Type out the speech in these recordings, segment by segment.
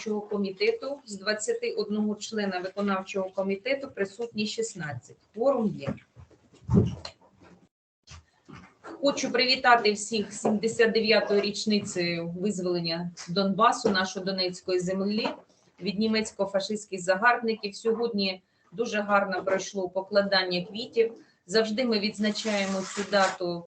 виконавчого комітету з 21 члена виконавчого комітету присутні 16. Кворум є. Хочу привітати всіх з 79-ї річниці визволення Донбасу, нашої Донецької землі від німецько-фашистських загарбників. Сьогодні дуже гарно пройшло покладання квітів. Завжди ми відзначаємо цю дату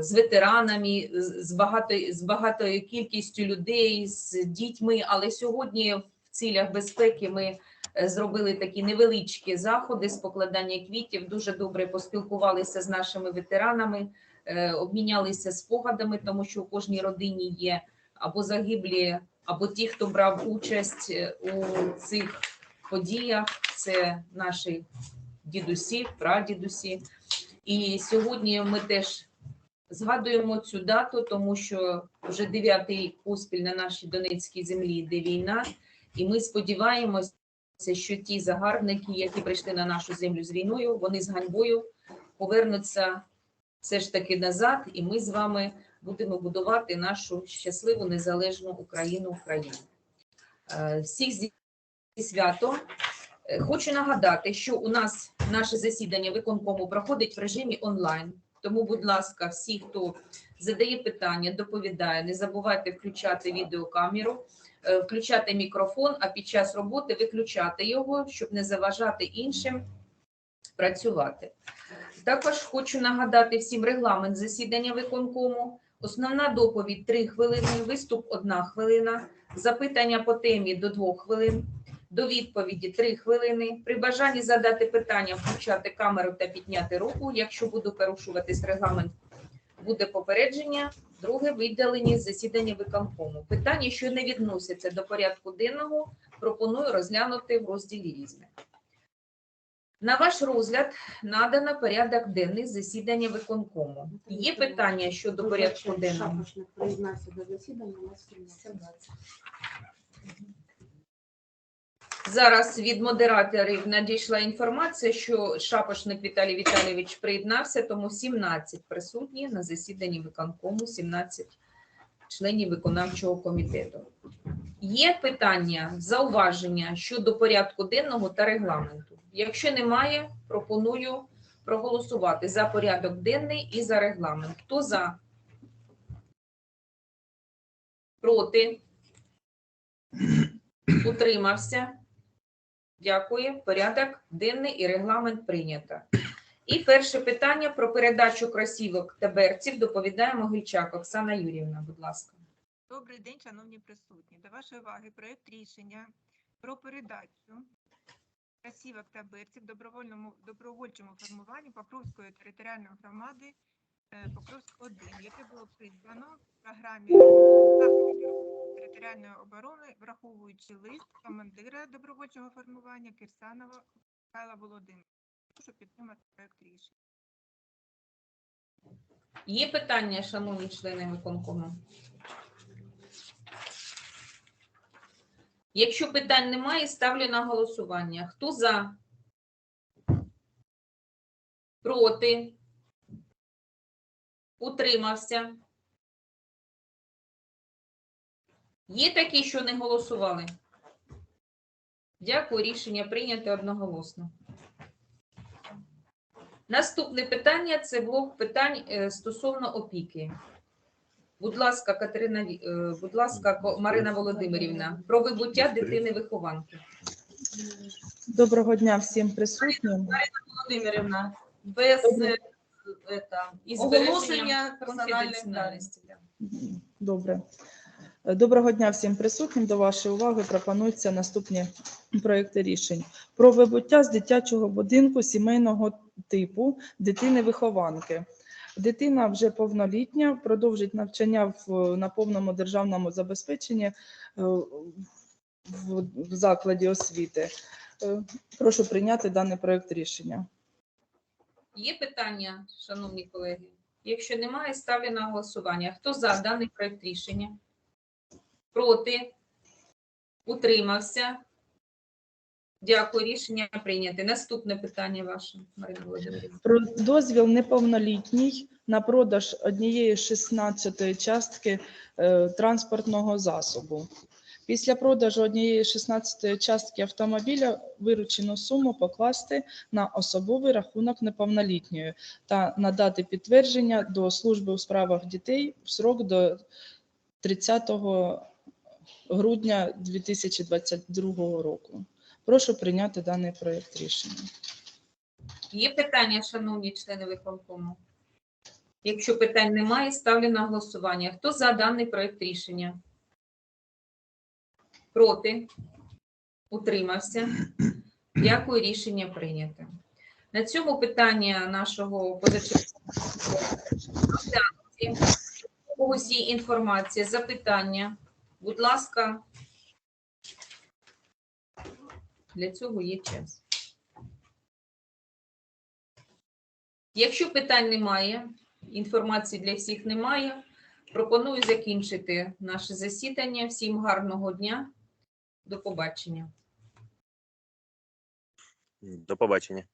з ветеранами, з з багато, з багатою кількістю людей, з дітьми. Але сьогодні в цілях безпеки ми е, зробили такі невеличкі заходи з покладання квітів. Дуже добре поспілкувалися з нашими ветеранами, е, обмінялися спогадами, тому що у кожній родині є або загиблі, або ті, хто брав участь е, у цих подіях. Це наші дідусі, прадідусі. І сьогодні ми теж згадуємо цю дату, тому що вже дев'ятий рік поспіль на нашій Донецькій землі йде війна, і ми сподіваємося, що ті загарбники, які прийшли на нашу землю з війною, вони з ганьбою повернуться все ж таки назад, і ми з вами будемо будувати нашу щасливу незалежну Україну Україну. Е, Всіх зі святом. Е, Хочу нагадати, що у нас наше засідання виконкому проходить в режимі онлайн. Тому, будь ласка, всі, хто задає питання, доповідає, не забувайте включати відеокамеру, е, включати мікрофон, а під час роботи виключати його, щоб не заважати іншим працювати. Також хочу нагадати всім регламент засідання виконкому. Основна доповідь 3 хвилини, виступ 1 хвилина, запитання по темі до 2 хвилин, до відповіді 3 хвилини. При бажанні задати питання, включати камеру та підняти руку. Якщо буду порушуватись регламент, буде попередження. Друге видалені засідання виконкому. Питання, що не відносяться до порядку денного, пропоную розглянути в розділі різне. На ваш розгляд надано порядок денний засідання виконкому. Є питання щодо порядку денного? Шапошник приєднався до засідання, у нас 17. Зараз від модераторів надійшла інформація, що Шапошник Віталій Віталійович приєднався, тому 17 присутні на засіданні виконкому, 17 членів виконавчого комітету. Є питання, зауваження щодо порядку денного та регламенту. Якщо немає, пропоную проголосувати за порядок денний і за регламент. Хто за? Проти? Утримався? Дякую. Порядок денний і регламент прийнято. І перше питання про передачу кросівок та берців доповідає Могильчак Оксана Юрівна. Будь ласка. Добрий день, шановні присутні. До вашої уваги проект рішення про передачу красівок та берців добровольному добровольчому формуванню Покровської територіальної громади е, Покровськ 1, яке було придбано в програмі оборони, враховуючи лист командира добровольчого формування Кирсанова Михайла Володимира. Прошу підтримати проект рішення. Є питання, шановні члени виконкому? Якщо питань немає, ставлю на голосування. Хто за? Проти? Утримався? Є такі, що не голосували? Дякую, рішення прийнято одноголосно. Наступне питання це блок питань е, стосовно опіки. Будь ласка, Катерина, е, будь ласка, Марина Володимирівна, про вибуття дитини вихованки. Доброго дня всім присутнім. Марина Володимирівна, без е, это, із Оголошення персональних конфіденціальності. Добре. Доброго дня всім присутнім. До вашої уваги пропонуються наступні проекти рішень про вибуття з дитячого будинку сімейного типу дитини-вихованки. Дитина вже повнолітня, продовжить навчання в, на повному державному забезпеченні е, в, в закладі освіти. Е, Прошу прийняти даний проект рішення. Є питання, шановні колеги? Якщо немає, ставлю на голосування. Хто за даний проект рішення? Проти? Утримався? Дякую, рішення прийняте. Наступне питання ваше, Марина Володимирівна. Про дозвіл неповнолітній на продаж однієї 16 частки е, транспортного засобу. Після продажу однієї 16 частки автомобіля виручену суму покласти на особовий рахунок неповнолітньої та надати підтвердження до служби у справах дітей в срок до 30 грудня 2022 року. Прошу прийняти даний проєкт рішення. Є питання, шановні члени виконкому? Якщо питань немає, ставлю на голосування. Хто за даний проект рішення? Проти? Утримався? Дякую, рішення прийнято. На цьому питання нашого позачергового. Когось інформація, запитання. Будь ласка, для цього є час. Якщо питань немає, інформації для всіх немає, пропоную закінчити наше засідання. Всім гарного дня. До побачення. До побачення.